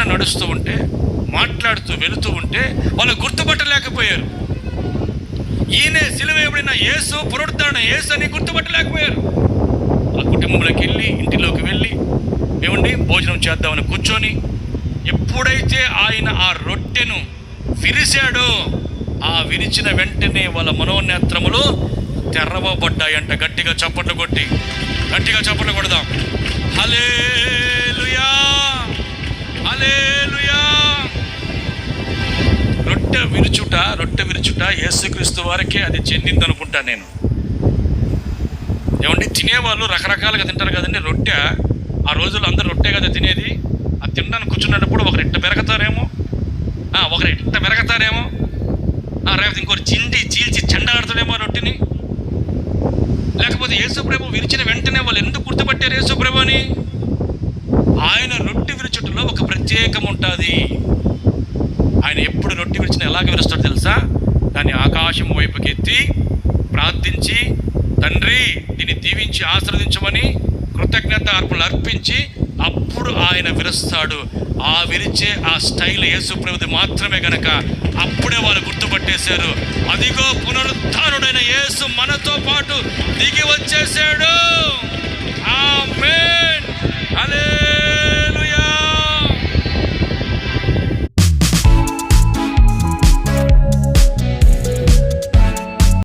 నడుస్తూ ఉంటే మాట్లాడుతూ వెళుతూ ఉంటే వాళ్ళు గుర్తుపట్టలేకపోయారు. ఈయనే సిలువేయబడిన యేసు పునరుద్ధరణ యేసు అని గుర్తుపట్టలేకపోయారు. ఆ కుటుంబంలోకి వెళ్ళి ఇంటిలోకి వెళ్ళి ఏమండి భోజనం చేద్దామని కూర్చొని ఎప్పుడైతే ఆయన ఆ రొట్టెను విరిశాడో ఆ విరిచిన వెంటనే వాళ్ళ మనోనేత్రములు తెరవబడ్డాయంట. గట్టిగా చప్పట్లు కొట్టి గట్టిగా చప్పట్లు కొడదాం. రొట్టె విరుచుట రొట్టె విరుచుట యేసుక్రీస్తు వారికే అది చెందింది అనుకుంటా నేను. ఏమండి తినేవాళ్ళు రకరకాలుగా తింటారు కదండి రొట్టె. ఆ రోజుల్లో అందరు రొట్టె కదా తినేది. ఆ తినడానికి కూర్చున్నప్పుడు ఒకరు ఇట్ట పెరగతారేమో. ఒకరు ఇట్ట పెరగతారేమో. రేపు లేకపోతే ఇంకోటి చిండి చీల్చి చెండాడుతాడేమో ఆ రొట్టెని. లేకపోతే యేసుప్రభు విరిచిన వెంటనే వాళ్ళు ఎందుకు గుర్తుపట్టారు యేసుప్రభు అని ఆయన రొట్టె విరుచుటలో ఒక ప్రత్యేకం ఉంటుంది ఆయన ఎప్పుడు రొట్టె విరిచిన ఎలాగ విరుస్తాడు తెలుసా? దాన్ని ఆకాశం వైపుకి ఎత్తి ప్రార్థించి తండ్రి దీన్ని దీవించి ఆశ్రవదించమని కృతజ్ఞత అర్పణలు అర్పించి అప్పుడు ఆయన విరుస్తాడు. ఆ విరిచే ఆ స్టైల్ యేసుప్రభుది మాత్రమే గనక అప్పుడే వాళ్ళు గుర్తుపట్టేశారు. అదిగో పునరుద్ధానుడైన యేసు మనతో పాటు దిగి వచ్చేసాడు. ఆమె